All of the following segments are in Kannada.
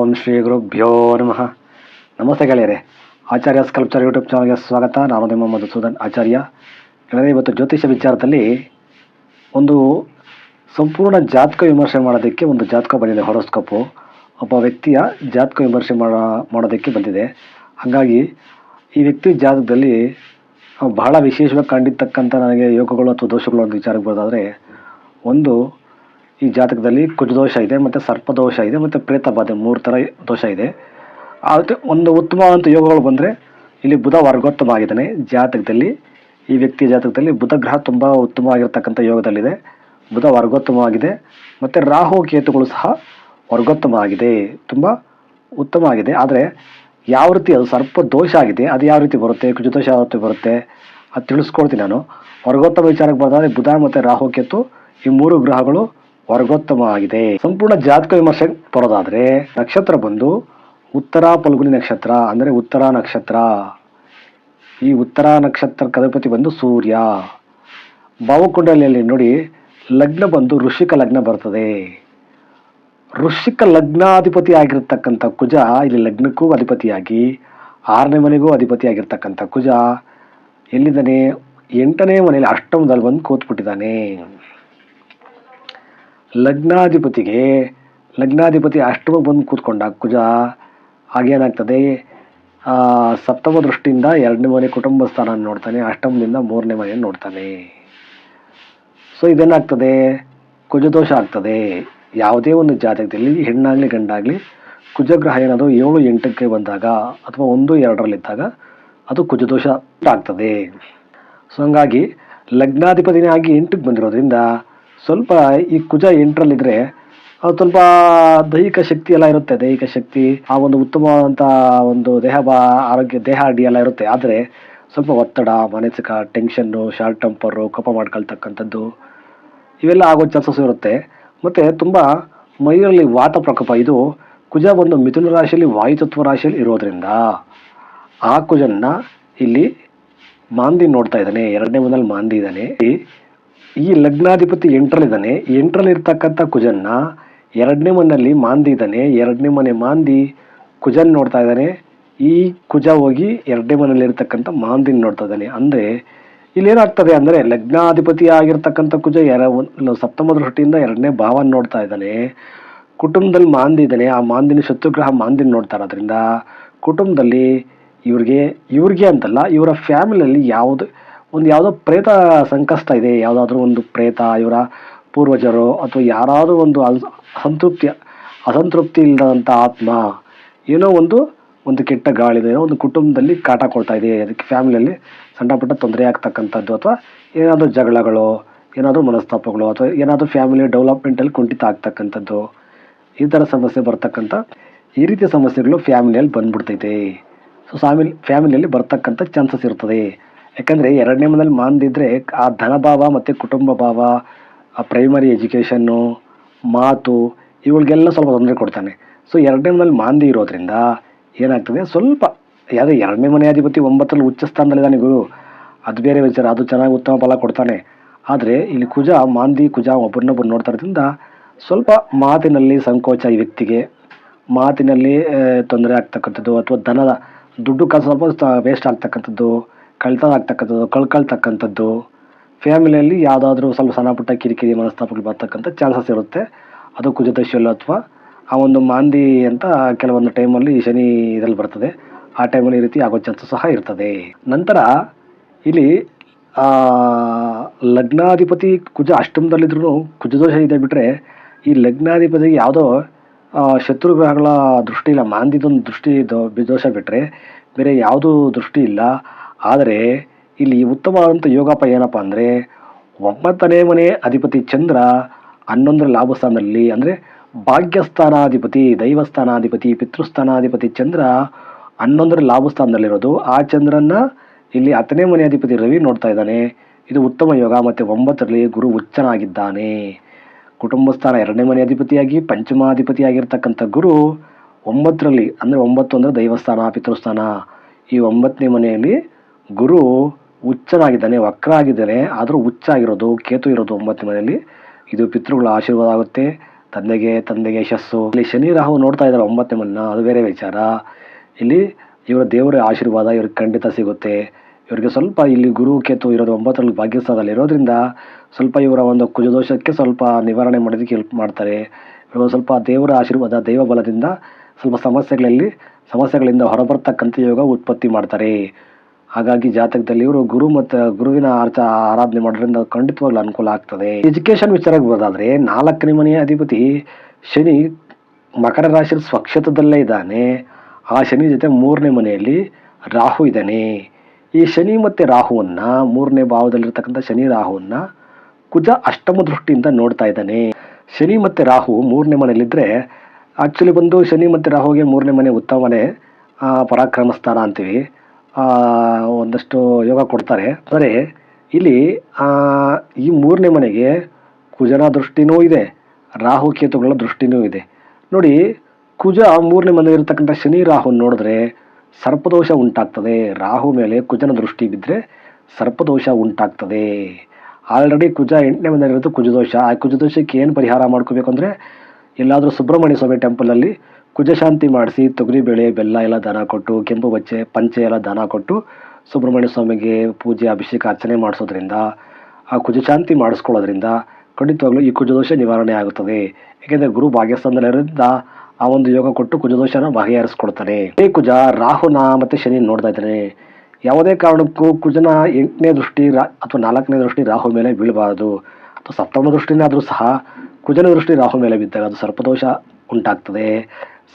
ಓಂ ಶ್ರೀ ಗುರುಭ್ಯೋ ನಮಃ. ನಮಸ್ತೆ ಗೆಳೆಯರೆ. ಆಚಾರ್ಯ ಸ್ಕಲ್ಪ್ಚರ್ ಯೂಟ್ಯೂಬ್ ಚಾನಲ್ಗೆ ಸ್ವಾಗತ. ನಾನು ನಿಮ್ಮ ಮಧುಸೂದನ್ ಆಚಾರ್ಯ. ಗೆಳೆಯರೆ, ಇವತ್ತು ಜ್ಯೋತಿಷ್ಯ ವಿಚಾರದಲ್ಲಿ ಒಂದು ಸಂಪೂರ್ಣ ಜಾತಕ ವಿಮರ್ಶೆ ಮಾಡೋದಕ್ಕೆ ಒಂದು ಜಾತಕ ಬಂದಿದೆ ಹೊರೋಸ್ಕೋಪು ಒಬ್ಬ ವ್ಯಕ್ತಿಯ ಜಾತಕ ವಿಮರ್ಶೆ ಮಾಡೋ, ಮಾಡೋದಕ್ಕೆ ಬಂದಿದೆ. ಹಾಗಾಗಿ ಈ ವ್ಯಕ್ತಿ ಜಾತಕದಲ್ಲಿ ಬಹಳ ವಿಶೇಷವಾಗಿ ಕಂಡಿರ್ತಕ್ಕಂಥ ನನಗೆ ಯೋಗಗಳು ಅಥವಾ ದೋಷಗಳು ಅಂತ ವಿಚಾರಕ್ಕೆ ಬರೋದಾದರೆ, ಒಂದು ಈ ಜಾತಕದಲ್ಲಿ ಕುಜದೋಷ ಇದೆ, ಮತ್ತು ಸರ್ಪದೋಷ ಇದೆ, ಮತ್ತು ಪ್ರೇತ ಬಾಧೆ ಮೂರು ಥರ ದೋಷ ಇದೆ. ಆದರೆ ಒಂದು ಉತ್ತಮವಾದಂಥ ಯೋಗಗಳು ಬಂದರೆ ಇಲ್ಲಿ ಬುಧ ವರ್ಗೋತ್ತಮ ಆಗಿದ್ದಾನೆ ಜಾತಕದಲ್ಲಿ, ಈ ವ್ಯಕ್ತಿಯ ಜಾತಕದಲ್ಲಿ ಬುಧ ಗ್ರಹ ತುಂಬ ಉತ್ತಮವಾಗಿರ್ತಕ್ಕಂಥ ಯೋಗದಲ್ಲಿದೆ. ಬುಧ ವರ್ಗೋತ್ತಮವಾಗಿದೆ, ಮತ್ತು ರಾಹು ಕೇತುಗಳು ಸಹ ವರ್ಗೋತ್ತಮ ಆಗಿದೆ ತುಂಬ ಉತ್ತಮ ಆಗಿದೆ ಆದರೆ ಯಾವ ರೀತಿ ಅದು ಸರ್ಪ ದೋಷ ಆಗಿದೆ, ಅದು ಯಾವ ರೀತಿ ಬರುತ್ತೆ ಕುಜದೋಷ ಯಾವ ರೀತಿ ಬರುತ್ತೆ, ಅದು ತಿಳಿಸ್ಕೊಡ್ತೀನಿ ನಾನು. ವರ್ಗೋತ್ತಮ ವಿಚಾರಕ್ಕೆ ಬಂದರೆ ಬುಧ ಮತ್ತು ರಾಹು ಕೇತು ಈ ಮೂರು ಗ್ರಹಗಳು ವರ್ಗೋತ್ತಮ ಆಗಿದೆ ಸಂಪೂರ್ಣ ಜಾತಕ ವಿಮರ್ಶೆ ಬರೋದಾದ್ರೆ ನಕ್ಷತ್ರ ಬಂದು ಉತ್ತರ ಫಲ್ಗುಣಿ ನಕ್ಷತ್ರ, ಅಂದರೆ ಉತ್ತರ ನಕ್ಷತ್ರ. ಈ ಉತ್ತರ ನಕ್ಷತ್ರ ಕದಪತಿ ಬಂದು ಸೂರ್ಯ. ಭಾವಕುಂಡಲಿಯಲ್ಲಿ ನೋಡಿ ಲಗ್ನ ಬಂದು ಋಷಿಕ ಲಗ್ನ ಬರ್ತದೆ. ಋಷಿಕ ಲಗ್ನಾಧಿಪತಿ ಆಗಿರತಕ್ಕಂಥ ಕುಜ ಇಲ್ಲಿ ಲಗ್ನಕ್ಕೂ ಅಧಿಪತಿಯಾಗಿ, ಆರನೇ ಮನೆಗೂ ಅಧಿಪತಿಯಾಗಿರ್ತಕ್ಕಂಥ ಕುಜ ಎಲ್ಲಿದ್ದಾನೆ? ಎಂಟನೇ ಮನೆಯಲ್ಲಿ ಅಷ್ಟಮದಲ್ಲಿ ಬಂದು ಕೂತ್ಬಿಟ್ಟಿದ್ದಾನೆ. ಲಗ್ನಾಧಿಪತಿಗೆ ಲಗ್ನಾಧಿಪತಿ ಅಷ್ಟಮ ಬಂದು ಕೂತ್ಕೊಂಡ ಕುಜ ಹಾಗೇನಾಗ್ತದೆ ಆ, ಸಪ್ತಮ ದೃಷ್ಟಿಯಿಂದ ಎರಡನೇ ಮನೆ ಕುಟುಂಬ ಸ್ಥಾನ ನೋಡ್ತಾನೆ ಅಷ್ಟಮದಿಂದ ಮೂರನೇ ಮನೆ ನೋಡ್ತಾನೆ. ಸೊ ಇದೇನಾಗ್ತದೆ ಕುಜದೋಷ ಆಗ್ತದೆ. ಯಾವುದೇ ಒಂದು ಜಾತಕದಲ್ಲಿ ಹೆಣ್ಣಾಗಲಿ ಗಂಡಾಗಲಿ ಕುಜಗ್ರಹ ಏನಾದರೂ ಏಳು ಎಂಟಕ್ಕೆ ಬಂದಾಗ ಅಥವಾ ಒಂದು ಎರಡರಲ್ಲಿದ್ದಾಗ ಅದು ಕುಜದೋಷ ಆಗ್ತದೆ. ಸೊ ಹಂಗಾಗಿ ಲಗ್ನಾಧಿಪತಿನೇ ಆಗಿ ಎಂಟಕ್ಕೆ ಬಂದಿರೋದ್ರಿಂದ ಸ್ವಲ್ಪ ಈ ಕುಜ ಎಂಟರಲ್ಲಿದ್ದರೆ ಅದು ಸ್ವಲ್ಪ ದೈಹಿಕ ಶಕ್ತಿ ಎಲ್ಲ ಇರುತ್ತೆ, ದೈಹಿಕ ಶಕ್ತಿ, ಆ ಒಂದು ಉತ್ತಮವಾದಂಥ ಒಂದು ದೇಹ ಬಾ, ಆರೋಗ್ಯ, ದೇಹ ಅಡಿ ಎಲ್ಲ ಇರುತ್ತೆ. ಆದರೆ ಸ್ವಲ್ಪ ಒತ್ತಡ, ಮಾನಸಿಕ ಟೆನ್ಷನ್ನು ಶಾರ್ಟ್ ಟೆಂಪರು ಕೋಪ ಮಾಡ್ಕೊಳ್ತಕ್ಕಂಥದ್ದು, ಇವೆಲ್ಲ ಆಗೋ ಚಾನ್ಸಸ್ ಇರುತ್ತೆ. ಮತ್ತು ತುಂಬ ಮೈಯಲ್ಲಿ ವಾತ ಪ್ರಕೋಪ, ಇದು ಕುಜ ಒಂದು ಮಿಥುನ ರಾಶಿಯಲ್ಲಿ, ವಾಯುತತ್ವ ರಾಶಿಯಲ್ಲಿ ಇರೋದ್ರಿಂದ ಆ ಕುಜನ್ನ ಇಲ್ಲಿ ಮಾಂದಿ ನೋಡ್ತಾ ಇದ್ದಾನೆ. ಎರಡನೇ ಮನೇಲಿ ಮಾಂದಿ ಇದ್ದಾನೆ. ಈ- ಲಗ್ನಾಧಿಪತಿ ಎಂಟರಲ್ಲಿದ್ದಾನೆ ಎಂಟ್ರಲ್ಲಿರ್ತಕ್ಕಂಥ ಕುಜನ್ನ ಎರಡನೇ ಮನೆಯಲ್ಲಿ ಮಾಂದಿ ಇದ್ದಾನೆ. ಎರಡನೇ ಮನೆ ಮಾಂದಿ ಕುಜನ್ ನೋಡ್ತಾ ಇದ್ದಾನೆ. ಈ ಕುಜ ಹೋಗಿ ಎರಡನೇ ಮನೆಯಲ್ಲಿ ಇರ್ತಕ್ಕಂಥ ಮಾಂದಿನ ನೋಡ್ತಾ ಇದ್ದಾನೆ. ಅಂದರೆ ಇಲ್ಲೇನಾಗ್ತದೆ ಅಂದರೆ ಲಗ್ನಾಧಿಪತಿ ಆಗಿರ್ತಕ್ಕಂಥ ಕುಜ ಎರ ಒಂದು ಸಪ್ತಮ ಎರಡನೇ ಭಾವನ ನೋಡ್ತಾ ಇದ್ದಾನೆ. ಕುಟುಂಬದಲ್ಲಿ ಮಾಂದಿ ಇದ್ದಾನೆ. ಆ ಮಾಂದಿನ ಶತ್ರುಗ್ರಹ ಮಾಂದಿನ ನೋಡ್ತಾ ಇರೋದ್ರಿಂದ ಕುಟುಂಬದಲ್ಲಿ ಇವ್ರಿಗೆ ಇವ್ರಿಗೆ ಅಂತಲ್ಲ, ಇವರ ಫ್ಯಾಮಿಲಿಯಲ್ಲಿ ಯಾವುದು ಒಂದು ಯಾವುದೋ ಪ್ರೇತ ಸಂಕಷ್ಟ ಇದೆ, ಯಾವುದಾದ್ರೂ ಒಂದು ಪ್ರೇತ, ಇವರ ಪೂರ್ವಜರು ಅಥವಾ ಯಾರಾದರೂ ಒಂದು ಅಸ- ಅಸಂತೃಪ್ತಿ ಅಸಂತೃಪ್ತಿ ಇಲ್ಲದಂಥ ಆತ್ಮ, ಏನೋ ಒಂದು ಒಂದು ಕೆಟ್ಟ ಗಾಳಿ ಏನೋ ಒಂದು ಕುಟುಂಬದಲ್ಲಿ ಕಾಟ ಕೊಡ್ತಾ ಇದೆ, ಅದಕ್ಕೆ ಫ್ಯಾಮಿಲಿಯಲ್ಲಿ ಸಣ್ಣ ಪುಟ್ಟ ತೊಂದರೆ ಆಗ್ತಕ್ಕಂಥದ್ದು ಅಥವಾ ಏನಾದರೂ ಜಗಳಗಳು, ಏನಾದರೂ ಮನಸ್ತಾಪಗಳು ಅಥವಾ ಏನಾದರೂ ಫ್ಯಾಮಿಲಿ ಡೆವಲಪ್ಮೆಂಟಲ್ಲಿ ಕುಂಠಿತ ಆಗ್ತಕ್ಕಂಥದ್ದು, ಈ ಥರ ಸಮಸ್ಯೆ ಬರ್ತಕ್ಕಂಥ, ಈ ರೀತಿಯ ಸಮಸ್ಯೆಗಳು ಫ್ಯಾಮಿಲಿಯಲ್ಲಿ ಬಂದ್ಬಿಡ್ತೈತೆ. ಸೊ ಫ್ಯಾಮಿಲಿ ಫ್ಯಾಮಿಲಿಯಲ್ಲಿ ಬರ್ತಕ್ಕಂಥ ಚಾನ್ಸಸ್ ಇರ್ತದೆ. ಯಾಕಂದರೆ ಎರಡನೇ ಮನೇಲಿ ಮಾಂದಿದ್ರೆ ಆ ಧನಭಾವ ಮತ್ತು ಕುಟುಂಬ ಭಾವ, ಆ ಪ್ರೈಮರಿ ಎಜುಕೇಷನ್ನು ಮಾತು ಇವುಗಳಿಗೆಲ್ಲ ಸ್ವಲ್ಪ ತೊಂದರೆ ಕೊಡ್ತಾನೆ. ಸೊ ಎರಡನೇ ಮನೇಲಿ ಮಾಂದಿ ಇರೋದ್ರಿಂದ ಏನಾಗ್ತದೆ? ಸ್ವಲ್ಪ ಯಾವುದೇ ಎರಡನೇ ಮನೆ ಅಧಿಪತಿ ಒಂಬತ್ತರಲ್ಲಿ ಉಚ್ಚ ಸ್ಥಾನದಲ್ಲಿದ್ದಾನೆ ಗುರು. ಅದು ಬೇರೆ ವಿಚಾರ, ಅದು ಚೆನ್ನಾಗಿ ಉತ್ತಮ ಫಲ ಕೊಡ್ತಾನೆ. ಆದರೆ ಇಲ್ಲಿ ಕುಜ, ಮಾಂದಿ, ಕುಜ ಒಬ್ಬರನ್ನೊಬ್ಬರು ನೋಡ್ತಾ ಇರೋದ್ರಿಂದ ಸ್ವಲ್ಪ ಮಾತಿನಲ್ಲಿ ಸಂಕೋಚ ಈ ವ್ಯಕ್ತಿಗೆ. ಮಾತಿನಲ್ಲಿ ತೊಂದರೆ ಆಗ್ತಕ್ಕಂಥದ್ದು ಅಥವಾ ದನದ ದುಡ್ಡು ಕಾಸು ಸ್ವಲ್ಪ ವೇಸ್ಟ್ ಆಗ್ತಕ್ಕಂಥದ್ದು. ಕಳ್ತನ ಆಗ್ತಕ್ಕಂಥದ್ದು ಕಳ್ಕೊಳ್ತಕ್ಕಂಥದ್ದು. ಫ್ಯಾಮಿಲಿಯಲ್ಲಿ ಯಾವುದಾದ್ರೂ ಸ್ವಲ್ಪ ಸಣ್ಣ ಪುಟ್ಟ ಕಿರಿಕಿರಿ ಮನಸ್ತಾಪಗಳು ಬರ್ತಕ್ಕಂಥ ಚಾನ್ಸಸ್ ಇರುತ್ತೆ. ಅದು ಕುಜದಶಿಯಲ್ಲೋ ಅಥವಾ ಆ ಒಂದು ಮಾಂದಿ ಅಂತ ಕೆಲವೊಂದು ಟೈಮಲ್ಲಿ ಶನಿ ಇದರಲ್ಲಿ ಬರ್ತದೆ. ಆ ಟೈಮಲ್ಲಿ ಈ ರೀತಿ ಆಗೋ ಚಾನ್ಸಸ್ ಸಹ ಇರ್ತದೆ. ನಂತರ ಇಲ್ಲಿ ಲಗ್ನಾಧಿಪತಿ ಕುಜ ಅಷ್ಟಮದಲ್ಲಿದ್ರು ಕುಜದೋಷ ಇದೆ ಬಿಟ್ಟರೆ ಈ ಲಗ್ನಾಧಿಪತಿಗೆ ಯಾವುದೋ ಶತ್ರು ಗ್ರಹಗಳ ದೃಷ್ಟಿ ಇಲ್ಲ ಮಾಂದಿದೊಂದು ದೃಷ್ಟಿ ದೋಷ ಬಿಟ್ಟರೆ ಬೇರೆ ಯಾವುದೂ ದೃಷ್ಟಿ ಇಲ್ಲ. ಆದರೆ ಇಲ್ಲಿ ಉತ್ತಮವಾದಂಥ ಯೋಗಪ್ಪ ಏನಪ್ಪ ಅಂದರೆ ಒಂಬತ್ತನೇ ಮನೆ ಅಧಿಪತಿ ಚಂದ್ರ, ಹನ್ನೊಂದರ ಲಾಭಸ್ಥಾನದಲ್ಲಿ ಅಂದರೆ ಭಾಗ್ಯಸ್ಥಾನಾಧಿಪತಿ, ದೈವಸ್ಥಾನಾಧಿಪತಿ, ಪಿತೃಸ್ಥಾನಾಧಿಪತಿ ಚಂದ್ರ ಹನ್ನೊಂದರ ಲಾಭಸ್ಥಾನದಲ್ಲಿರೋದು. ಆ ಚಂದ್ರನ್ನ ಇಲ್ಲಿ ಹತ್ತನೇ ಮನೆ ಅಧಿಪತಿ ರವಿ ನೋಡ್ತಾ ಇದ್ದಾನೆ. ಇದು ಉತ್ತಮ ಯೋಗ ಮತ್ತು ಒಂಬತ್ತರಲ್ಲಿ ಗುರು ಉಚ್ಚನಾಗಿದ್ದಾನೆ ಕುಟುಂಬ ಸ್ಥಾನ ಎರಡನೇ ಮನೆ ಅಧಿಪತಿಯಾಗಿ, ಪಂಚಮಾಧಿಪತಿಯಾಗಿರ್ತಕ್ಕಂಥ ಗುರು ಒಂಬತ್ತರಲ್ಲಿ ಅಂದರೆ ಒಂಬತ್ತು ಅಂದರೆ ದೈವಸ್ಥಾನ, ಪಿತೃಸ್ಥಾನ. ಈ ಒಂಬತ್ತನೇ ಮನೆಯಲ್ಲಿ ಗುರು ಉಚ್ಚನಾಗಿದ್ದಾನೆ ವಕ್ರ ಆಗಿದ್ದಾನೆ ಆದರೂ ಹುಚ್ಚಾಗಿರೋದು, ಕೇತು ಇರೋದು ಒಂಬತ್ತು ಮನೆಯಲ್ಲಿ. ಇದು ಪಿತೃಗಳ ಆಶೀರ್ವಾದ ಆಗುತ್ತೆ. ತಂದೆಗೆ ತಂದೆಗೆ ಯಶಸ್ಸು ಇಲ್ಲಿ ಶನಿ ರಾಹು ನೋಡ್ತಾ ಇದ್ದಾರೆ ಒಂಬತ್ತನೇ ಮನ್ನ. ಅದು ಬೇರೆ ವಿಚಾರ. ಇಲ್ಲಿ ಇವರ ದೇವರ ಆಶೀರ್ವಾದ ಇವ್ರಿಗೆ ಖಂಡಿತ ಸಿಗುತ್ತೆ. ಇವರಿಗೆ ಸ್ವಲ್ಪ ಇಲ್ಲಿ ಗುರು ಕೇತು ಇರೋದು ಒಂಬತ್ತರಲ್ಲಿ ಭಾಗ್ಯಸ್ಥಾನದಲ್ಲಿ ಇರೋದ್ರಿಂದ ಸ್ವಲ್ಪ ಇವರ ಒಂದು ಕುಜದೋಷಕ್ಕೆ ಸ್ವಲ್ಪ ನಿವಾರಣೆ ಮಾಡೋದಕ್ಕೆ ಹೆಲ್ಪ್ ಮಾಡ್ತಾರೆ. ಇವರು ಸ್ವಲ್ಪ ದೇವರ ಆಶೀರ್ವಾದ ದೈವ ಬಲದಿಂದ ಸ್ವಲ್ಪ ಸಮಸ್ಯೆಗಳಲ್ಲಿ, ಸಮಸ್ಯೆಗಳಿಂದ ಹೊರಬರ್ತಕ್ಕಂಥ ಯೋಗ ಉತ್ಪತ್ತಿ ಮಾಡ್ತಾರೆ. ಹಾಗಾಗಿ ಜಾತಕದಲ್ಲಿ ಇವರು ಗುರು ಮತ್ತು ಗುರುವಿನ ಅರ್ಥ ಆರಾಧನೆ ಮಾಡೋದ್ರಿಂದ ಖಂಡಿತವಾಗ್ಲೂ ಅನುಕೂಲ ಆಗ್ತದೆ. ಎಜುಕೇಶನ್ ವಿಚಾರಕ್ಕೆ ಬರೋದಾದ್ರೆ, ನಾಲ್ಕನೇ ಮನೆಯ ಅಧಿಪತಿ ಶನಿ ಮಕರ ರಾಶಿ ಸ್ವಕ್ಷತದಲ್ಲೇ ಇದ್ದಾನೆ. ಆ ಶನಿ ಜೊತೆ ಮೂರನೇ ಮನೆಯಲ್ಲಿ ರಾಹು ಇದ್ದಾನೆ. ಈ ಶನಿ ಮತ್ತು ರಾಹುವನ್ನ, ಮೂರನೇ ಭಾವದಲ್ಲಿರ್ತಕ್ಕಂಥ ಶನಿ ರಾಹುವನ್ನ ಕುಜ ಅಷ್ಟಮ ದೃಷ್ಟಿಯಿಂದ ನೋಡ್ತಾ ಇದ್ದಾನೆ. ಶನಿ ಮತ್ತು ರಾಹು ಮೂರನೇ ಮನೆಯಲ್ಲಿದ್ದರೆ ಆ್ಯಕ್ಚುಲಿ ಬಂದು ಶನಿ ಮತ್ತು ರಾಹುಗೆ ಮೂರನೇ ಮನೆ ಉತ್ತಮನೇ ಪರಾಕ್ರಮ ಸ್ಥಾನ ಅಂತೀವಿ. ಒಂದಷ್ಟು ಯೋಗ ಕೊಡ್ತಾರೆ. ಆದರೆ ಇಲ್ಲಿ ಈ ಮೂರನೇ ಮನೆಗೆ ಕುಜನ ದೃಷ್ಟಿನೂ ಇದೆ, ರಾಹು ಕೇತುಗಳ ದೃಷ್ಟಿನೂ ಇದೆ. ನೋಡಿ, ಕುಜ ಮೂರನೇ ಮನೆ ಇರತಕ್ಕಂಥ ಶನಿ ರಾಹು ನೋಡಿದ್ರೆ ಸರ್ಪದೋಷ ಉಂಟಾಗ್ತದೆ. ರಾಹು ಮೇಲೆ ಕುಜನ ದೃಷ್ಟಿ ಬಿದ್ದರೆ ಸರ್ಪದೋಷ ಉಂಟಾಗ್ತದೆ. ಆಲ್ರೆಡಿ ಕುಜ ಎಂಟನೇ ಮನೆಯಲ್ಲಿರೋದು ಕುಜದೋಷ. ಆ ಕುಜದೋಷಕ್ಕೆ ಏನು ಪರಿಹಾರ ಮಾಡ್ಕೋಬೇಕು ಅಂದರೆ ಎಲ್ಲಾದರೂ ಸುಬ್ರಹ್ಮಣ್ಯ ಸ್ವಾಮಿ ಟೆಂಪಲಲ್ಲಿ ಕುಜಶಾಂತಿ ಮಾಡಿಸಿ ತೊಗರಿಬೇಳೆ ಬೆಲ್ಲ ಎಲ್ಲ ದಾನ ಕೊಟ್ಟು, ಕೆಂಪು ಬಚ್ಚೆ, ಪಂಚೆ ಎಲ್ಲ ದಾನ ಕೊಟ್ಟು ಸುಬ್ರಹ್ಮಣ್ಯ ಸ್ವಾಮಿಗೆ ಪೂಜೆ, ಅಭಿಷೇಕ, ಅರ್ಚನೆ ಮಾಡಿಸೋದ್ರಿಂದ, ಆ ಕುಜಶಾಂತಿ ಮಾಡಿಸ್ಕೊಳ್ಳೋದ್ರಿಂದ ಖಂಡಿತವಾಗ್ಲೂ ಈ ಕುಜದೋಷ ನಿವಾರಣೆ ಆಗುತ್ತದೆ. ಏಕೆಂದರೆ ಗುರು ಭಾಗ್ಯಸ್ಥಾನದಲ್ಲಿರೋದ್ರಿಂದ ಆ ಒಂದು ಯೋಗ ಕೊಟ್ಟು ಕುಜದೋಷನ ಬಗೆಹರಿಸ್ಕೊಡ್ತಾನೆ. ಈ ಕುಜ ರಾಹುನ ಮತ್ತು ಶನಿ ನೋಡ್ತಾ ಇದ್ದಾನೆ. ಯಾವುದೇ ಕಾರಣಕ್ಕೂ ಕುಜನ ಎಂಟನೇ ದೃಷ್ಟಿ ರಾ ಅಥವಾ ನಾಲ್ಕನೇ ದೃಷ್ಟಿ ರಾಹು ಮೇಲೆ ಬೀಳಬಾರದು. ಅಥವಾ ಸಪ್ತಮ ದೃಷ್ಟಿನಾದರೂ ಸಹ ಕುಜನ ದೃಷ್ಟಿ ರಾಹು ಮೇಲೆ ಬಿದ್ದಾಗ ಅದು ಸರ್ಪದೋಷ ಉಂಟಾಗ್ತದೆ.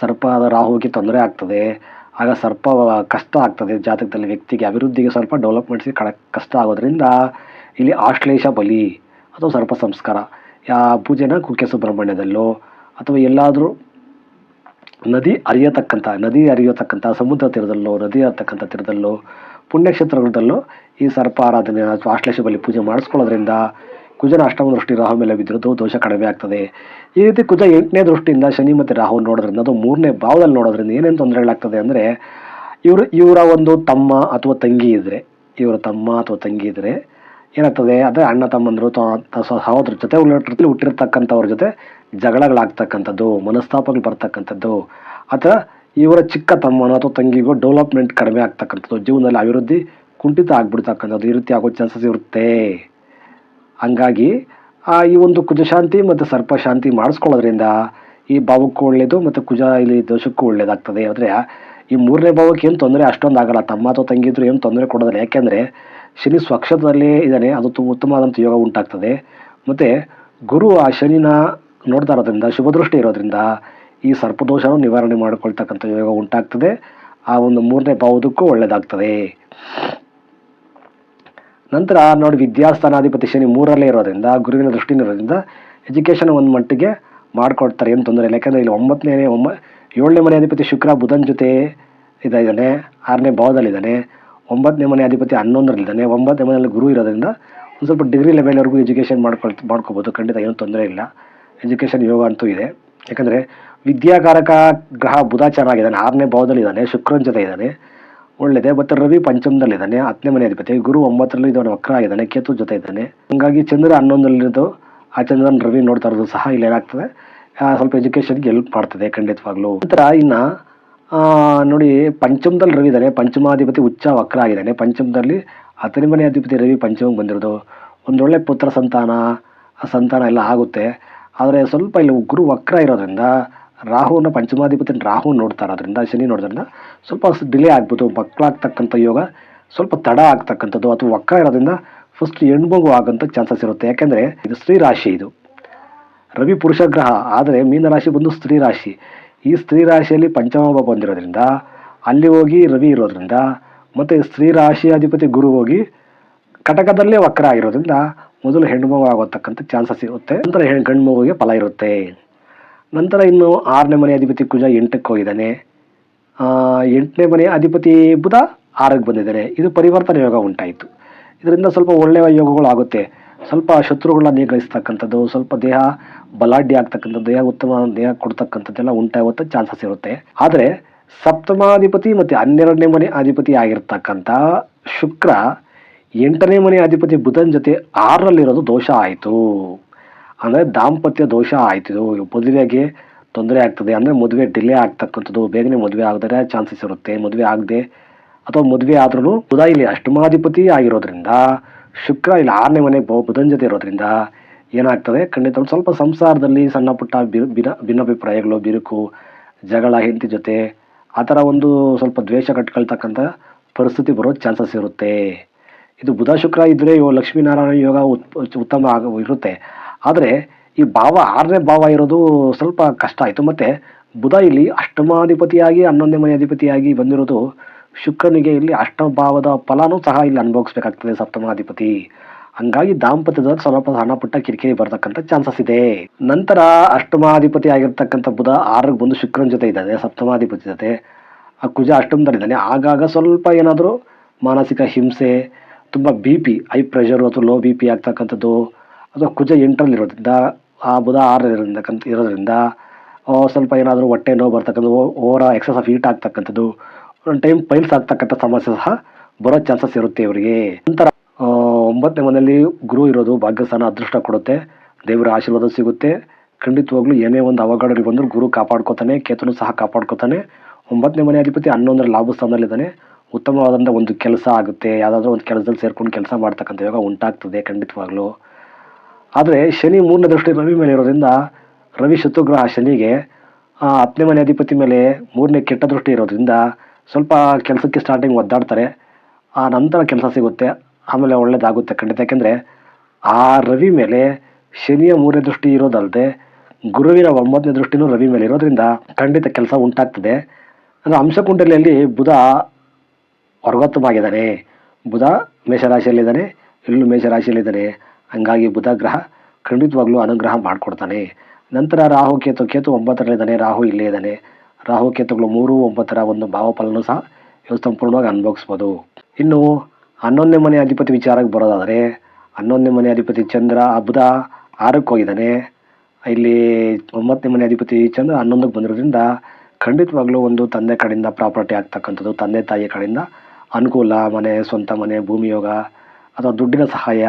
ಸರ್ಪ ಆದ ರಾಹುವಿಗೆ ತೊಂದರೆ ಆಗ್ತದೆ. ಆಗ ಸರ್ಪ ಕಷ್ಟ ಆಗ್ತದೆ. ಜಾತಕದಲ್ಲಿ ವ್ಯಕ್ತಿಗೆ ಅಭಿವೃದ್ಧಿಗೆ ಸ್ವಲ್ಪ ಡೆವಲಪ್ಮೆಂಟ್ಸ್ಗೆ ಕಡ, ಕಷ್ಟ ಆಗೋದ್ರಿಂದ ಇಲ್ಲಿ ಆಶ್ಲೇಷ ಬಲಿ ಅಥವಾ ಸರ್ಪ ಸಂಸ್ಕಾರ, ಯಾ ಪೂಜೆನ ಕುಕ್ಕೆ ಸುಬ್ರಹ್ಮಣ್ಯದಲ್ಲೋ ಅಥವಾ ಎಲ್ಲಾದರೂ ನದಿ ಅರಿಯತಕ್ಕಂಥ ನದಿ ಅರಿಯತಕ್ಕಂಥ ಸಮುದ್ರ ತೀರದಲ್ಲೋ, ನದಿ ಅರತಕ್ಕಂಥ ತೀರದಲ್ಲೋ ಪುಣ್ಯಕ್ಷೇತ್ರಗಳಲ್ಲೋ ಈ ಸರ್ಪ ಆರಾಧನೆ ಅಥವಾ ಆಶ್ಲೇಷ ಬಲಿ ಪೂಜೆ ಮಾಡಿಸ್ಕೊಳ್ಳೋದ್ರಿಂದ ಕುಜನ ಅಷ್ಟಮ ದೃಷ್ಟಿ ರಾಹು ಮೇಲೆ ಬಿದ್ದಿರೋದು ದೋಷ ಕಡಿಮೆ ಆಗ್ತದೆ. ಈ ರೀತಿ ಕುಜ ಎಂಟನೇ ದೃಷ್ಟಿಯಿಂದ ಶನಿ ಮತ್ತು ರಾಹು ನೋಡೋದ್ರಿಂದ, ಅದು ಮೂರನೇ ಭಾವದಲ್ಲಿ ನೋಡೋದ್ರಿಂದ ಏನೇನು ತೊಂದರೆಗಳಾಗ್ತದೆ ಅಂದರೆ, ಇವರು, ಇವರ ಒಂದು ತಮ್ಮ ಅಥವಾ ತಂಗಿ ಇದ್ದರೆ ಇವರ ತಮ್ಮ ಅಥವಾ ತಂಗಿ ಇದ್ದರೆ ಏನಾಗ್ತದೆ ಅದೇ ಅಣ್ಣ ತಮ್ಮಂದರು ಸಹೋದರ ಜೊತೆ ಉಳ್ಳಿ ಹುಟ್ಟಿರ್ತಕ್ಕಂಥವ್ರ ಜೊತೆ ಜಗಳಗಳಾಗ್ತಕ್ಕಂಥದ್ದು, ಮನಸ್ತಾಪಗಳು ಬರ್ತಕ್ಕಂಥದ್ದು. ಅಥವಾ ಇವರ ಚಿಕ್ಕ ತಮ್ಮನ ಅಥವಾ ತಂಗಿಗೂ ಡೆವಲಪ್ಮೆಂಟ್ ಕಡಿಮೆ ಆಗ್ತಕ್ಕಂಥದ್ದು, ಜೀವನದಲ್ಲಿ ಅಭಿವೃದ್ಧಿ ಕುಂಠಿತ ಆಗ್ಬಿಡ್ತಕ್ಕಂಥದ್ದು. ಈ ರೀತಿ ಆಗೋ ಚಾನ್ಸಸ್ ಇರುತ್ತೆ. ಹಂಗಾಗಿ ಆ ಈ ಒಂದು ಕುಜಶಾಂತಿ ಮತ್ತು ಸರ್ಪಶಾಂತಿ ಮಾಡಿಸ್ಕೊಳ್ಳೋದ್ರಿಂದ ಈ ಭಾವಕ್ಕೂ ಒಳ್ಳೆಯದು ಮತ್ತು ಕುಜ ಇಲ್ಲಿ ದೋಷಕ್ಕೂ ಒಳ್ಳೆಯದಾಗ್ತದೆ ಆದರೆ ಈ ಮೂರನೇ ಭಾವಕ್ಕೆ ಏನು ತೊಂದರೆ, ಅಷ್ಟೊಂದು ಆಗಲ್ಲ. ತಮ್ಮ ಅಥವಾ ತಂಗಿ ಇದ್ರೂ ಏನು ತೊಂದರೆ ಕೊಡೋದಿಲ್ಲ. ಯಾಕೆಂದರೆ ಶನಿ ಸ್ವಕ್ಷತದಲ್ಲಿ ಇದ್ದಾನೆ. ಅದು ತುಂಬ ಉತ್ತಮವಾದಂಥ ಯೋಗ ಉಂಟಾಗ್ತದೆ. ಮತ್ತು ಗುರು ಆ ಶನಿನ ನೋಡ್ತಾ ಇರೋದ್ರಿಂದ, ಶುಭದೃಷ್ಟಿ ಇರೋದ್ರಿಂದ ಈ ಸರ್ಪದೋಷನೂ ನಿವಾರಣೆ ಮಾಡಿಕೊಳ್ತಕ್ಕಂಥ ಯೋಗ ಉಂಟಾಗ್ತದೆ. ಆ ಒಂದು ಮೂರನೇ ಭಾವದಕ್ಕೂ ಒಳ್ಳೆಯದಾಗ್ತದೆ ನಂತರ ನೋಡಿ ವಿದ್ಯಾಸ್ಥಾನಾಧಿಪತಿ ಶನಿ ಮೂರಲ್ಲೇ ಇರೋದ್ರಿಂದ, ಗುರುವಿನ ದೃಷ್ಟಿನ ಇರೋದ್ರಿಂದ ಎಜುಕೇಷನ್ ಒಂದು ಮಟ್ಟಿಗೆ ಮಾಡಿಕೊಡ್ತಾರೆ. ಏನು ತೊಂದರೆ ಇಲ್ಲ. ಯಾಕಂದರೆ ಇಲ್ಲಿ ಒಂಬತ್ತನೇ, ಒಂಬ, ಏಳನೇ ಮನೆ ಅಧಿಪತಿ ಶುಕ್ರ ಬುಧನ ಜೊತೆ ಇದ್ದಾನೆ ಆರನೇ ಭಾವದಲ್ಲಿದ್ದಾನೆ. ಒಂಬತ್ತನೇ ಮನೆ ಅಧಿಪತಿ ಹನ್ನೊಂದರಲ್ಲಿದ್ದಾನೆ. ಒಂಬತ್ತನೇ ಮನೆಯಲ್ಲಿ ಗುರು ಇರೋದ್ರಿಂದ ಒಂದು ಸ್ವಲ್ಪ ಡಿಗ್ರಿ ಲೆವೆಲ್ವರೆಗೂ ಎಜುಕೇಷನ್ ಮಾಡ್ಕೊಳ್, ಮಾಡ್ಕೋಬೋದು. ಖಂಡಿತ ಏನೂ ತೊಂದರೆ ಇಲ್ಲ. ಎಜುಕೇಷನ್ ಯೋಗ ಅಂತೂ ಇದೆ. ಯಾಕಂದರೆ ವಿದ್ಯಾಕಾರಕ ಗ್ರಹ ಬುಧ ಚೆನ್ನಾಗಿದ್ದಾನೆ. ಆರನೇ ಭಾವದಲ್ಲಿದ್ದಾನೆ. ಶುಕ್ರನ ಜೊತೆ ಇದ್ದಾನೆ. ಒಳ್ಳೆಯದೇ ಮತ್ತು ರವಿ ಪಂಚಮದಲ್ಲಿದ್ದಾನೆ, ಹತ್ತನೇ ಮನೆ ಅಧಿಪತಿ. ಗುರು ಒಂಬತ್ತರಲ್ಲಿ ಇದ್ದಾನೆ, ವಕ್ರ ಆಗಿದ್ದಾನೆ, ಕೇತು ಜೊತೆ ಇದ್ದಾನೆ. ಹಂಗಾಗಿ ಚಂದ್ರ ಹನ್ನೊಂದರಲ್ಲಿರೋದು ಆ ಚಂದ್ರನ ರವಿ ನೋಡ್ತಾ ಇರೋದು ಸಹ ಇಲ್ಲಿ ಏನಾಗ್ತದೆ. ಸ್ವಲ್ಪ ಎಜುಕೇಷನ್ಗೆ ಹೆಲ್ಪ್ ಮಾಡ್ತದೆ ಖಂಡಿತವಾಗ್ಲೂ. ನಂತರ ಇನ್ನು ನೋಡಿ, ಪಂಚಮದಲ್ಲಿ ರವಿ ಇದ್ದಾನೆ, ಪಂಚಮಾಧಿಪತಿ ಉಚ್ಚ ವಕ್ರ ಆಗಿದ್ದಾನೆ. ಪಂಚಮದಲ್ಲಿ ಹತ್ತನೇ ಮನೆ ಅಧಿಪತಿ ರವಿ ಪಂಚಮಕ್ಕೆ ಬಂದಿರೋದು. ಒಂದೊಳ್ಳೆ ಪುತ್ರ ಸಂತಾನ ಸಂತಾನ ಎಲ್ಲ ಆಗುತ್ತೆ. ಆದರೆ ಸ್ವಲ್ಪ ಇಲ್ಲಿ ಗುರು ವಕ್ರ ಇರೋದ್ರಿಂದ ರಾಹುನ ಪಂಚಮಾಧಿಪತಿ ರಾಹು ನೋಡ್ತಾರೆ. ಅದರಿಂದ ಶನಿ ನೋಡೋದ್ರಿಂದ ಸ್ವಲ್ಪ ಡಿಲೇ ಆಗ್ಬೋದು. ಮಕ್ಕಳಾಗ್ತಕ್ಕಂಥ ಯೋಗ ಸ್ವಲ್ಪ ತಡ ಆಗ್ತಕ್ಕಂಥದ್ದು ಅಥವಾ ವಕ್ರ ಇರೋದ್ರಿಂದ ಫಸ್ಟ್ ಹೆಣ್ಮಗು ಆಗೋಂಥ ಚಾನ್ಸಸ್ ಇರುತ್ತೆ. ಯಾಕೆಂದರೆ ಇದು ಸ್ತ್ರೀ ರಾಶಿ ಇದು. ರವಿ ಪುರುಷ ಗ್ರಹ. ಆದರೆ ಮೀನರಾಶಿ ಬಂದು ಸ್ತ್ರೀ ರಾಶಿ. ಈ ಸ್ತ್ರೀ ರಾಶಿಯಲ್ಲಿ ಪಂಚಮ ಬಂದಿರೋದ್ರಿಂದ ಅಲ್ಲಿ ಹೋಗಿ ರವಿ ಇರೋದ್ರಿಂದ ಮತ್ತು ಸ್ತ್ರೀ ರಾಶಿ ಅಧಿಪತಿ ಗುರು ಹೋಗಿ ಕಟಕದಲ್ಲೇ ವಕ್ರ ಆಗಿರೋದ್ರಿಂದ ಮೊದಲು ಹೆಣ್ಣು ಮಗು ಆಗೋತಕ್ಕಂಥ ಚಾನ್ಸಸ್ ಇರುತ್ತೆ. ನಂತರ ಹೆಣ್ಣು ಗಂಡು ಮಗುವಿಗೆ ಫಲ ಇರುತ್ತೆ. ನಂತರ ಇನ್ನು ಆರನೇ ಮನೆ ಅಧಿಪತಿ ಕುಜ ಎಂಟಕ್ಕೆ ಹೋಗಿದ್ದಾನೆ. ಎಂಟನೇ ಮನೆ ಅಧಿಪತಿ ಬುಧ ಆರಕ್ಕೆ ಬಂದಿದ್ದಾರೆ. ಇದು ಪರಿವರ್ತನೆ ಯೋಗ ಉಂಟಾಯಿತು. ಇದರಿಂದ ಸ್ವಲ್ಪ ಒಳ್ಳೆಯ ಯೋಗಗಳು ಆಗುತ್ತೆ. ಸ್ವಲ್ಪ ಶತ್ರುಗಳನ್ನ ನಿಗ್ರಹಿಸ್ತಕ್ಕಂಥದ್ದು, ಸ್ವಲ್ಪ ದೇಹ ಬಲಾಢ್ಯ ಆಗ್ತಕ್ಕಂಥದ್ದು, ದೇಹ ಉತ್ತಮ ದೇಹ ಕೊಡ್ತಕ್ಕಂಥದ್ದೆಲ್ಲ ಉಂಟಾಗುವಂಥ ಚಾನ್ಸಸ್ ಇರುತ್ತೆ. ಆದರೆ ಸಪ್ತಮಾಧಿಪತಿ ಮತ್ತು ಹನ್ನೆರಡನೇ ಮನೆ ಅಧಿಪತಿ ಆಗಿರ್ತಕ್ಕಂಥ ಶುಕ್ರ ಎಂಟನೇ ಮನೆ ಅಧಿಪತಿ ಬುಧನ್ ಜೊತೆ ಆರರಲ್ಲಿರೋದು ದೋಷ ಆಯಿತು. ಅಂದರೆ ದಾಂಪತ್ಯ ದೋಷ ಆಯ್ತು. ಮದುವೆಗೆ ತೊಂದರೆ ಆಗ್ತದೆ. ಅಂದರೆ ಮದುವೆ ಡಿಲೇ ಆಗ್ತಕ್ಕಂಥದ್ದು. ಬೇಗನೆ ಮದುವೆ ಆಗದರೆ ಚಾನ್ಸಸ್ ಇರುತ್ತೆ. ಮದುವೆ ಆಗದೆ ಅಥವಾ ಮದುವೆ ಆದ್ರೂ ಬುಧ ಇಲ್ಲಿ ಅಷ್ಟಮಾಧಿಪತಿ ಆಗಿರೋದ್ರಿಂದ, ಶುಕ್ರ ಇಲ್ಲಿ ಆರನೇ ಮನೆ ಬುಧನ ಜೊತೆ ಇರೋದ್ರಿಂದ ಏನಾಗ್ತದೆ? ಖಂಡಿತ ಸ್ವಲ್ಪ ಸಂಸಾರದಲ್ಲಿ ಸಣ್ಣ ಪುಟ್ಟ ಬಿರು ಭಿನ್ನ, ಭಿನ್ನಾಭಿಪ್ರಾಯಗಳು, ಬಿರುಕು, ಜಗಳ, ಹೆಂಡತಿ ಜೊತೆ ಆ ಥರ ಒಂದು ಸ್ವಲ್ಪ ದ್ವೇಷ ಕಟ್ಕೊಳ್ತಕ್ಕಂಥ ಪರಿಸ್ಥಿತಿ ಬರೋ ಚಾನ್ಸಸ್ ಇರುತ್ತೆ. ಇದು ಬುಧ, ಶುಕ್ರ ಇದ್ದರೆ ಲಕ್ಷ್ಮೀನಾರಾಯಣ ಯೋಗ ಉತ್- ಉತ್ತಮ ಆಗ, ಇರುತ್ತೆ. ಆದರೆ ಈ ಭಾವ, ಆರನೇ ಭಾವ ಇರೋದು ಸ್ವಲ್ಪ ಕಷ್ಟ ಆಯಿತು. ಮತ್ತು ಬುಧ ಇಲ್ಲಿ ಅಷ್ಟಮಾಧಿಪತಿಯಾಗಿ, ಹನ್ನೊಂದನೇ ಮನೆ ಅಧಿಪತಿಯಾಗಿ ಬಂದಿರೋದು ಶುಕ್ರನಿಗೆ ಇಲ್ಲಿ ಅಷ್ಟಭಾವದ ಫಲನೂ ಸಹ ಇಲ್ಲಿ ಅನುಭವಿಸ್ಬೇಕಾಗ್ತದೆ ಸಪ್ತಮಾಧಿಪತಿ. ಹಂಗಾಗಿ ದಾಂಪತ್ಯದ ಸ್ವಲ್ಪ ಹಣ ಪುಟ್ಟ ಕಿರಿಕಿರಿ ಬರತಕ್ಕಂಥ ಚಾನ್ಸಸ್ ಇದೆ. ನಂತರ ಅಷ್ಟಮಾಧಿಪತಿ ಆಗಿರ್ತಕ್ಕಂಥ ಬುಧ ಆರಕ್ಕೆ ಬಂದು ಶುಕ್ರನ ಜೊತೆ ಇದ್ದಾನೆ, ಸಪ್ತಮಾಧಿಪತಿ ಜೊತೆ. ಆ ಕುಜ ಅಷ್ಟಮದಲ್ಲಿದ್ದಾನೆ ಆಗಾಗ ಸ್ವಲ್ಪ ಏನಾದರೂ ಮಾನಸಿಕ ಹಿಂಸೆ, ತುಂಬ ಬಿ ಪಿ ಹೈ ಪ್ರೆಷರು ಅಥವಾ ಲೋ ಬಿ ಪಿ ಆಗ್ತಕ್ಕಂಥದ್ದು ಅಥವಾ ಕುಜ ಎಂಟರಲ್ಲಿರೋದ್ರಿಂದ ಆ ಬುಧ ಆರರಿಂದ ಇರೋದ್ರಿಂದ ಆ, ಸ್ವಲ್ಪ ಏನಾದರೂ ಹೊಟ್ಟೆ ನೋವು ಬರ್ತಕ್ಕಂಥದ್ದು ಓವರ್ ಎಕ್ಸಸ್ ಆಫ್ ಹೀಟ್ ಆಗ್ತಕ್ಕಂಥದ್ದು ಒಂದು ಟೈಮ್ ಪೈಲ್ಸ್ ಆಗ್ತಕ್ಕಂಥ ಸಮಸ್ಯೆ ಸಹ ಬರೋ ಚಾನ್ಸಸ್ ಇರುತ್ತೆ ಇವರಿಗೆ. ನಂತರ ಒಂಬತ್ತನೇ ಮನೆಯಲ್ಲಿ ಗುರು ಇರೋದು ಭಾಗ್ಯಸ್ಥಾನ ಅದೃಷ್ಟ ಕೊಡುತ್ತೆ ದೇವರ ಆಶೀರ್ವಾದ ಸಿಗುತ್ತೆ. ಖಂಡಿತವಾಗ್ಲೂ ಏನೇ ಒಂದು ಅವಘಡಗಳು ಬಂದರೂ ಗುರು ಕಾಪಾಡ್ಕೋತಾನೆ ಕೇತನು ಸಹ ಕಾಪಾಡ್ಕೋತಾನೆ. ಒಂಬತ್ತನೇ ಮನೆ ಅಧಿಪತಿ ಹನ್ನೊಂದರ ಲಾಭ ಸ್ಥಾನದಲ್ಲಿದ್ದಾನೆ. ಉತ್ತಮವಾದಂಥ ಒಂದು ಕೆಲಸ ಆಗುತ್ತೆ. ಯಾವುದಾದ್ರೂ ಒಂದು ಕೆಲಸದಲ್ಲಿ ಸೇರ್ಕೊಂಡು ಕೆಲಸ ಮಾಡ್ತಕ್ಕಂಥ ಯೋಗ ಉಂಟಾಗ್ತದೆ ಖಂಡಿತವಾಗ್ಲೂ. ಆದರೆ ಶನಿ ಮೂರನೇ ದೃಷ್ಟಿ ರವಿ ಮೇಲೆ ಇರೋದ್ರಿಂದ ರವಿ ಶತ್ರುಗ್ರಹ ಶನಿಗೆ ಹತ್ತನೇ ಮನೆ ಅಧಿಪತಿ ಮೇಲೆ ಮೂರನೇ ಕೆಟ್ಟ ದೃಷ್ಟಿ ಇರೋದ್ರಿಂದ ಸ್ವಲ್ಪ ಕೆಲಸಕ್ಕೆ ಸ್ಟಾರ್ಟಿಂಗ್ ಒದ್ದಾಡ್ತಾರೆ. ಆ ನಂತರ ಕೆಲಸ ಸಿಗುತ್ತೆ. ಆಮೇಲೆ ಒಳ್ಳೇದಾಗುತ್ತೆ ಖಂಡಿತ. ಯಾಕೆಂದರೆ ಆ ರವಿ ಮೇಲೆ ಶನಿಯ ಮೂರನೇ ದೃಷ್ಟಿ ಇರೋದಲ್ಲದೆ ಗುರುವಿನ ಒಂಬತ್ತನೇ ದೃಷ್ಟಿನೂ ರವಿ ಮೇಲೆ ಇರೋದ್ರಿಂದ ಖಂಡಿತ ಕೆಲಸ ಉಂಟಾಗ್ತದೆ. ಅಂದರೆ ಅಂಶಕುಂಡಲಿಯಲ್ಲಿ ಬುಧ ಹೊರಗೊತ್ತಮಾಗಿದ್ದಾನೆ ಬುಧ ಮೇಷರಾಶಿಯಲ್ಲಿದ್ದಾನೆ. ಇಲ್ಲೂ ಮೇಷರಾಶಿಯಲ್ಲಿದ್ದಾನೆ. ಹಂಗಾಗಿ ಬುಧ ಗ್ರಹ ಖಂಡಿತವಾಗ್ಲೂ ಅನುಗ್ರಹ ಮಾಡಿಕೊಡ್ತಾನೆ. ನಂತರ ರಾಹು ಕೇತು ಕೇತು ಒಂಬತ್ತರಲ್ಲಿದ್ದಾನೆ ರಾಹು ಇಲ್ಲೇ ಇದ್ದಾನೆ. ರಾಹು ಕೇತುಗಳು ಮೂರು, ಒಂಬತ್ತರ ಒಂದು ಭಾವಫಲನೂ ಸಹ ಇವು ಸಂಪೂರ್ಣವಾಗಿ ಅನುಭವಿಸ್ಬೋದು. ಇನ್ನು ಹನ್ನೊಂದನೇ ಮನೆ ಅಧಿಪತಿ ವಿಚಾರಕ್ಕೆ ಬರೋದಾದರೆ, ಹನ್ನೊಂದನೇ ಮನೆ ಅಧಿಪತಿ ಚಂದ್ರ ಬುಧ ಆರಕ್ಕೆ ಹೋಗಿದ್ದಾನೆ. ಇಲ್ಲಿ ಒಂಬತ್ತನೇ ಮನೆ ಅಧಿಪತಿ ಚಂದ್ರ ಹನ್ನೊಂದಕ್ಕೆ ಬಂದಿರೋದ್ರಿಂದ ಖಂಡಿತವಾಗ್ಲೂ ಒಂದು ತಂದೆ ಕಡೆಯಿಂದ ಪ್ರಾಪರ್ಟಿ ಆಗ್ತಕ್ಕಂಥದ್ದು, ತಂದೆ ತಾಯಿ ಕಡೆಯಿಂದ ಅನುಕೂಲ, ಮನೆ, ಸ್ವಂತ ಮನೆ ಭೂಮಿಯೋಗ ಅಥವಾ ದುಡ್ಡಿನ ಸಹಾಯ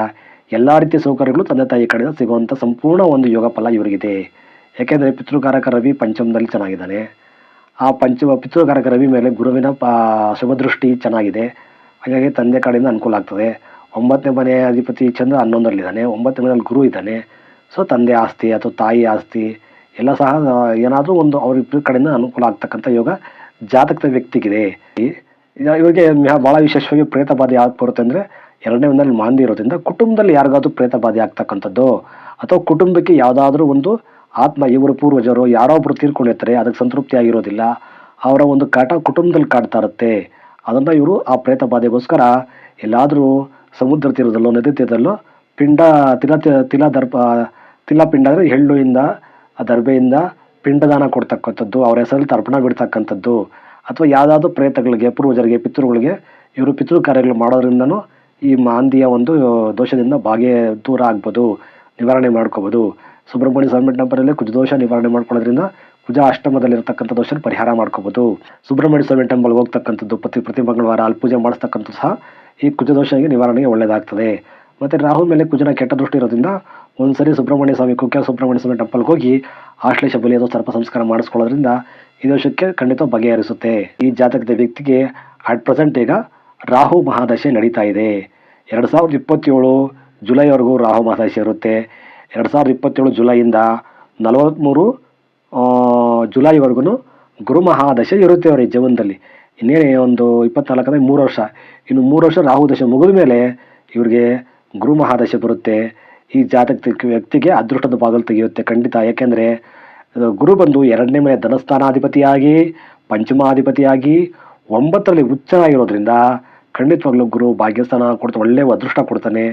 ಎಲ್ಲ ರೀತಿಯ ಸೌಕರ್ಯಗಳು ತಂದೆ ತಾಯಿ ಕಡೆಯಿಂದ ಸಿಗುವಂಥ ಸಂಪೂರ್ಣ ಒಂದು ಯೋಗ ಫಲ ಇವರಿಗಿದೆ. ಯಾಕೆಂದರೆ ಪಿತೃಕಾರಕ ರವಿ ಪಂಚಮದಲ್ಲಿ ಚೆನ್ನಾಗಿದ್ದಾನೆ. ಆ ಪಂಚಮ ಪಿತೃಕಾರಕ ರವಿ ಮೇಲೆ ಗುರುವಿನ ಪಾ ಶುಭದೃಷ್ಟಿ ಚೆನ್ನಾಗಿದೆ. ಹಾಗಾಗಿ ತಂದೆ ಕಡೆಯಿಂದ ಅನುಕೂಲ ಆಗ್ತದೆ. ಒಂಬತ್ತನೇ ಮನೆ ಅಧಿಪತಿ ಚಂದ್ರ ಹನ್ನೊಂದರಲ್ಲಿದ್ದಾನೆ. ಒಂಬತ್ತನೇ ಮನೆಯಲ್ಲಿ ಗುರು ಇದ್ದಾನೆ. ಸೊ ತಂದೆ ಆಸ್ತಿ ಅಥವಾ ತಾಯಿ ಆಸ್ತಿ ಎಲ್ಲ ಸಹ ಏನಾದರೂ ಒಂದು ಅವರಿಬ್ಬರ ಕಡೆಯಿಂದ ಅನುಕೂಲ ಆಗ್ತಕ್ಕಂಥ ಯೋಗ ಜಾತಕದ ವ್ಯಕ್ತಿಗಿದೆ. ಇವರಿಗೆ ಬಹಳ ವಿಶೇಷವಾಗಿ ಪ್ರೇತ ಬಾಧೆ ಯಾವ್ದು ಬರುತ್ತೆ ಅಂದರೆ ಎರಡನೇ ಒಂದಲ್ಲಿ ಮಾಂದಿ ಇರೋದ್ರಿಂದ ಕುಟುಂಬದಲ್ಲಿ ಯಾರಿಗಾದ್ರೂ ಪ್ರೇತ ಬಾಧೆ ಆಗ್ತಕ್ಕಂಥದ್ದು ಅಥವಾ ಕುಟುಂಬಕ್ಕೆ ಯಾವುದಾದ್ರೂ ಒಂದು ಆತ್ಮ, ಇವರು ಪೂರ್ವಜರು, ಯಾರೋ ಒಬ್ಬರು ತೀರ್ಕೊಂಡಿರ್ತಾರೆ ಅದಕ್ಕೆ ಸಂತೃಪ್ತಿ ಆಗಿರೋದಿಲ್ಲ ಅವರ ಒಂದು ಕಾಟ ಕುಟುಂಬದಲ್ಲಿ ಕಾಡ್ತಾ ಇರುತ್ತೆ. ಅದನ್ನು ಇವರು ಆ ಪ್ರೇತ ಬಾಧೆಗೋಸ್ಕರ ಎಲ್ಲಾದರೂ ಸಮುದ್ರ ತೀರದಲ್ಲೋ, ನದಿ ತೀರದಲ್ಲೋ, ಪಿಂಡ, ತಿಲ ತಿಲ ದರ್ಪ, ತಿಲ ಪಿಂಡ ಅಂದರೆ ಆ ದರ್ಬೆಯಿಂದ ಪಿಂಡದಾನ ಕೊಡ್ತಕ್ಕಂಥದ್ದು, ಅವರ ಹೆಸರಲ್ಲಿ ತರ್ಪಣ ಬಿಡ್ತಕ್ಕಂಥದ್ದು. ಅಥವಾ ಯಾವುದಾದ್ರೂ ಪ್ರೇತಗಳಿಗೆ, ಪೂರ್ವಜರಿಗೆ, ಪಿತೃಗಳಿಗೆ ಇವರು ಪಿತೃ ಕಾರ್ಯಗಳು ಮಾಡೋದ್ರಿಂದನೂ ಈ ಮಾಂದಿಯ ಒಂದು ದೋಷದಿಂದ ಬಾಗೆ ದೂರ ಆಗ್ಬೋದು, ನಿವಾರಣೆ ಮಾಡ್ಕೋಬೋದು. ಸುಬ್ರಹ್ಮಣ್ಯ ಸ್ವಾಮಿ ಟೆಂಪಲಲ್ಲಿ ಕುಜದೋಷ ನಿವಾರಣೆ ಮಾಡ್ಕೊಳ್ಳೋದ್ರಿಂದ ಕುಜ ಅಷ್ಟಮದಲ್ಲಿರ್ತಕ್ಕಂಥ ದೋಷನ ಪರಿಹಾರ ಮಾಡ್ಕೋಬೋದು. ಸುಬ್ರಹ್ಮಣ್ಯ ಸ್ವಾಮಿ ಟೆಂಪಲ್ ಹೋಗ್ತಕ್ಕಂಥದ್ದು ಪ್ರತಿ ಪ್ರತಿ ಮಂಗಳವಾರ ಅಲ್ಲಿ ಪೂಜೆ ಮಾಡಿಸ್ತಕ್ಕಂಥದ್ದು ಸಹ ಈ ಕುಜದೋಷಗೆ ನಿವಾರಣೆಗೆ ಒಳ್ಳೆಯದಾಗ್ತದೆ ಮತ್ತು ರಾಹು ಮೇಲೆ ಕುಜನ ಕೆಟ್ಟ ದೃಷ್ಟಿ ಇರೋದ್ರಿಂದ ಒಂದ್ಸರಿ ಸುಬ್ರಹ್ಮಣ್ಯ ಸ್ವಾಮಿ ಕುಕ್ಕೆ ಸುಬ್ರಹ್ಮಣ್ಯ ಸ್ವಾಮಿ ಟೆಂಪಲ್ಗೆ ಹೋಗಿ ಆಶ್ಲೇಷ ಅಥವಾ ಸರ್ಪ ಸಂಸ್ಕಾರ ಮಾಡಿಸ್ಕೊಳ್ಳೋದ್ರಿಂದ ಈ ದೋಷಕ್ಕೆ ಖಂಡಿತ ಬಗೆಹರಿಸುತ್ತೆ. ಈ ಜಾತಕದ ವ್ಯಕ್ತಿಗೆ ಅಟ್ ಪ್ರೆಸೆಂಟ್ ಈಗ ರಾಹು ಮಹಾದಶೆ ನಡೀತಾ ಇದೆ. ಎರಡು ಸಾವಿರದ ಇಪ್ಪತ್ತೇಳು ಜುಲೈವರೆಗೂ ರಾಹು ಮಹಾದಶೆ ಇರುತ್ತೆ. ಎರಡು ಸಾವಿರದ ಇಪ್ಪತ್ತೇಳು ಜುಲೈಯಿಂದ ನಲವತ್ತ್ಮೂರು ಜುಲೈವರೆಗೂ ಗುರು ಮಹಾದಶೆ ಇರುತ್ತೆ ಅವರ ಜೀವನದಲ್ಲಿ. ಇನ್ನೇನು ಒಂದು ಇಪ್ಪತ್ನಾಲ್ಕನೇ ಮೂರು ವರ್ಷ. ಇನ್ನು ಮೂರು ವರ್ಷ ರಾಹು ದಶೆ ಮುಗಿದ ಮೇಲೆ ಇವ್ರಿಗೆ ಗುರು ಮಹಾದಶೆ ಬರುತ್ತೆ. ಈ ಜಾತಕ ವ್ಯಕ್ತಿಗೆ ಅದೃಷ್ಟದ ಬಾಗಲು ತೆಗೆಯುತ್ತೆ ಖಂಡಿತ. ಯಾಕೆಂದರೆ, ಗುರು ಬಂದು ಎರಡನೇ ಮನೆ ಧನಸ್ಥಾನಾಧಿಪತಿಯಾಗಿ, ಪಂಚಮಾಧಿಪತಿಯಾಗಿ ಒಂಬತ್ತರಲ್ಲಿ ಉಚ್ಚನಾಗಿರೋದ್ರಿಂದ ಖಂಡಿತವಾಗ್ಲೂ ಗುರು ಭಾಗ್ಯಸ್ಥಾನ ಕೊಡ್ತಾ, ಒಳ್ಳೆ ಅದೃಷ್ಟ ಕೊಡ್ತಾನೆ.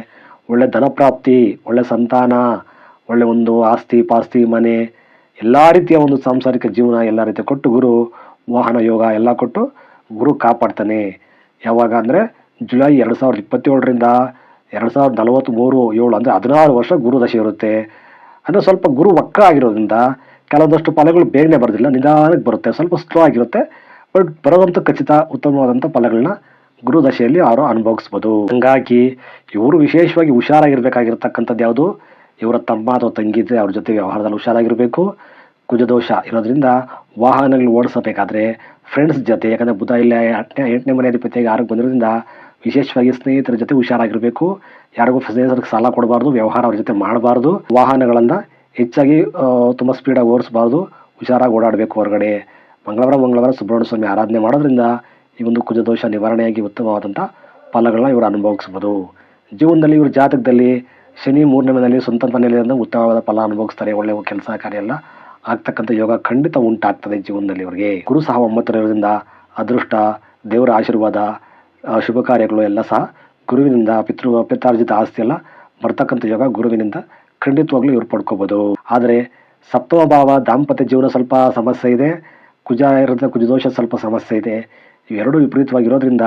ಒಳ್ಳೆ ಧನ ಪ್ರಾಪ್ತಿ, ಒಳ್ಳೆ ಸಂತಾನ, ಒಳ್ಳೆ ಒಂದು ಆಸ್ತಿ, ಪಾಸ್ತಿ, ಮನೆ, ಎಲ್ಲ ರೀತಿಯ ಒಂದು ಸಾಂಸಾರಿಕ ಜೀವನ ಎಲ್ಲ ರೀತಿಯ ಕೊಟ್ಟು ಗುರು, ವಾಹನ, ಯೋಗ ಎಲ್ಲ ಕೊಟ್ಟು ಗುರು ಕಾಪಾಡ್ತಾನೆ. ಯಾವಾಗ ಅಂದರೆ ಜುಲೈ ಎರಡು ಸಾವಿರದ ಇಪ್ಪತ್ತೇಳರಿಂದ ಎರಡು ಸಾವಿರದ ನಲವತ್ತ್ಮೂರು ಏಳು ಅಂದರೆ ಹದಿನಾರು ವರ್ಷ ಗುರು ದಶೆ ಇರುತ್ತೆ. ಅಂದರೆ ಸ್ವಲ್ಪ ಗುರು ವಕ್ರ ಆಗಿರೋದ್ರಿಂದ ಕೆಲವೊಂದಷ್ಟು ಫಲಗಳು ಬೇಗನೆ ಬರೋದಿಲ್ಲ, ನಿಧಾನಕ್ಕೆ ಬರುತ್ತೆ, ಸ್ವಲ್ಪ ಸ್ಲೋ ಆಗಿರುತ್ತೆ. ಬಟ್ ಬರೋದಂತೂ ಖಚಿತ ಉತ್ತಮವಾದಂಥ ಫಲಗಳನ್ನ ಗುರು ದಶೆಯಲ್ಲಿ ಅವರು ಅನುಭವಿಸ್ಬೋದು. ಹಂಗಾಗಿ ಇವರು ವಿಶೇಷವಾಗಿ ಹುಷಾರಾಗಿರ್ಬೇಕಾಗಿರ್ತಕ್ಕಂಥದ್ದು ಯಾವುದು? ಇವರ ತಮ್ಮ ಅಥವಾ ತಂಗಿ ಇದ್ದರೆ ಅವ್ರ ಜೊತೆ ವ್ಯವಹಾರದಲ್ಲಿ ಹುಷಾರಾಗಿರಬೇಕು. ಕುಜದೋಷ ಇರೋದ್ರಿಂದ ವಾಹನಗಳು ಓಡಿಸಬೇಕಾದ್ರೆ ಫ್ರೆಂಡ್ಸ್ ಜೊತೆ, ಯಾಕಂದರೆ ಬುಧ ಇಲ್ಲ ಎಂಟನೇ ಮನೆ ಅಧಿಪತಿಯಾಗಿ ಯಾರಿಗೆ ಬಂದಿರೋದ್ರಿಂದ ವಿಶೇಷವಾಗಿ ಸ್ನೇಹಿತರ ಜೊತೆ ಹುಷಾರಾಗಿರಬೇಕು. ಯಾರಿಗೂ ಸ್ನೇಹಿತರಿಗೆ ಸಾಲ ಕೊಡಬಾರ್ದು, ವ್ಯವಹಾರ ಅವ್ರ ಜೊತೆ ಮಾಡಬಾರ್ದು. ವಾಹನಗಳನ್ನು ಹೆಚ್ಚಾಗಿ ತುಂಬ ಸ್ಪೀಡಾಗಿ ಓಡಿಸಬಾರ್ದು. ಹುಷಾರಾಗಿ ಓಡಾಡಬೇಕು ಹೊರಗಡೆ. ಮಂಗಳವಾರ ಮಂಗಳವಾರ ಸುಬ್ರಹ್ಮಣ್ಯ ಸ್ವಾಮಿ ಆರಾಧನೆ ಮಾಡೋದ್ರಿಂದ ಈ ಒಂದು ಕುಜದೋಷ ನಿವಾರಣೆಯಾಗಿ ಉತ್ತಮವಾದಂಥ ಫಲಗಳನ್ನ ಇವರು ಅನುಭವಿಸ್ಬೋದು. ಜೀವನದಲ್ಲಿ ಇವ್ರ ಜಾತಕದಲ್ಲಿ ಶನಿ ಮೂರನೇ ಮನೆಯಲ್ಲಿ ಸ್ವಂತ ಮನೆಯಲ್ಲಿ ಉತ್ತಮವಾದ ಫಲ ಅನುಭವಿಸ್ತಾರೆ. ಒಳ್ಳೆಯ ಕೆಲಸ ಕಾರ್ಯ ಎಲ್ಲ ಆಗ್ತಕ್ಕಂಥ ಯೋಗ ಖಂಡಿತ ಉಂಟಾಗ್ತದೆ ಜೀವನದಲ್ಲಿ ಇವರಿಗೆ ಗುರು ಸಹ ಒಂಬತ್ತರಿರೋದ್ರಿಂದ ಅದೃಷ್ಟ, ದೇವರ ಆಶೀರ್ವಾದ ಶುಭ ಕಾರ್ಯಗಳು ಎಲ್ಲ ಸಹ ಗುರುವಿನಿಂದ ಪಿತೃ ಪಿತಾರ್ಜಿತ ಆಸ್ತಿ ಎಲ್ಲ ಬರ್ತಕ್ಕಂಥ ಯೋಗ ಗುರುವಿನಿಂದ ಖಂಡಿತವಾಗ್ಲೂ ಇವ್ರು ಪಡ್ಕೋಬೋದು. ಆದರೆ ಸಪ್ತಮ ಭಾವ ದಾಂಪತ್ಯ ಜೀವನ ಸ್ವಲ್ಪ ಸಮಸ್ಯೆ ಇದೆ. ಕುಜ ಇರೋದ್ರಿಂದ ಕುಜದೋಷ ಸ್ವಲ್ಪ ಸಮಸ್ಯೆ ಇದೆ. ಇವೆರಡೂ ವಿಪರೀತವಾಗಿರೋದ್ರಿಂದ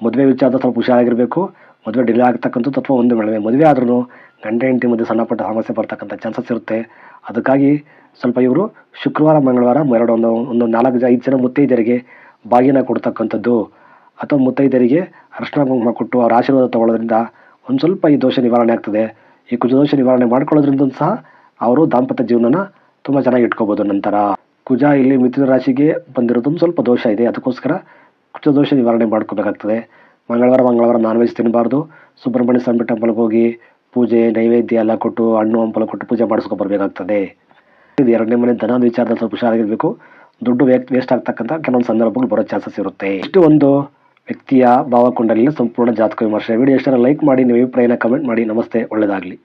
ಮದುವೆ ವಿಚಾರದ ಸ್ವಲ್ಪ ಹುಷಾರಾಗಿರಬೇಕು. ಮದುವೆ ಡಿಲೇ ಆಗ್ತಕ್ಕಂಥದ್ದು ಅಥವಾ ಒಂದು ಮೇಳವೆ ಮದುವೆ ಆದ್ರೂ ಗಂಡ ಹೆಂಡತಿ ಮಧ್ಯೆ ಸಣ್ಣ ಪುಟ್ಟ ಸಮಸ್ಯೆ ಬರ್ತಕ್ಕಂಥ ಚಾನ್ಸಸ್ ಇರುತ್ತೆ. ಅದಕ್ಕಾಗಿ ಸ್ವಲ್ಪ ಇವರು ಶುಕ್ರವಾರ, ಮಂಗಳವಾರ ಎರಡು ಒಂದು ಒಂದು ನಾಲ್ಕು ಐದು ಜನ ಮುತ್ತೈದ್ಯರಿಗೆ ಬಾಗಿನ ಕೊಡ್ತಕ್ಕಂಥದ್ದು. ಅಥವಾ ಮುತ್ತೈದ್ಯರಿಗೆ ಅರ್ಶನ ಕುಂಕುಮ ಕೊಟ್ಟು ಅವರ ಆಶೀರ್ವಾದ ತಗೊಳ್ಳೋದ್ರಿಂದ ಒಂದು ಸ್ವಲ್ಪ ಈ ದೋಷ ನಿವಾರಣೆ ಆಗ್ತದೆ. ಈ ಕುಜದೋಷ ನಿವಾರಣೆ ಮಾಡ್ಕೊಳ್ಳೋದ್ರಿಂದ ಸಹ ಅವರು ದಾಂಪತ್ಯ ಜೀವನನ ತುಂಬ ಚೆನ್ನಾಗಿ ಇಟ್ಕೋಬೋದು ನಂತರ. ಕುಜ ಇಲ್ಲಿ ಮಿಥುನ ರಾಶಿಗೆ ಬಂದಿರೋದು ಸ್ವಲ್ಪ ದೋಷ ಇದೆ. ಅದಕ್ಕೋಸ್ಕರ ಕುಜದೋಷ ನಿವಾರಣೆ ಮಾಡ್ಕೋಬೇಕಾಗ್ತದೆ. ಮಂಗಳವಾರ ಮಂಗಳವಾರ ನಾನ್ ವೆಜ್ ತಿನ್ನಬಾರ್ದು ಸುಬ್ರಹ್ಮಣ್ಯ ಸ್ವಾಮಿ ಟೆಂಪಲ್ಗೆ ಹೋಗಿ ಪೂಜೆ, ನೈವೇದ್ಯ ಎಲ್ಲ ಕೊಟ್ಟು, ಹಣ್ಣು, ಹಂಪಲು ಕೊಟ್ಟು ಪೂಜೆ ಮಾಡಿಸ್ಕೊಂಡು ಬರಬೇಕಾಗ್ತದೆ. ಇದು ಎರಡನೇ ಮನೆ ಧನದ ವಿಚಾರದಲ್ಲಿ ಸ್ವಲ್ಪ ಹುಷಾರಾಗಿರಬೇಕು. ದುಡ್ಡು ವೇಸ್ಟ್ ಆಗ್ತಕ್ಕಂಥ ಕೆಲವೊಂದು ಸಂದರ್ಭಗಳು ಬರೋ ಚಾನ್ಸಸ್ ಇರುತ್ತೆ. ಇಷ್ಟು ಒಂದು ವ್ಯಕ್ತಿಯ ಭಾವಕುಂಡಲಿನ ಸಂಪೂರ್ಣ ಜಾತಕ ವಿಮರ್ಶೆ. ವಿಡಿಯೋ ಇಷ್ಟರ ಲೈಕ್ ಮಾಡಿ, ನಿಮ್ಮ ಅಭಿಪ್ರಾಯನ ಕಮೆಂಟ್ ಮಾಡಿ. ನಮಸ್ತೆ ಒಳ್ಳೆಯದಾಗಲಿ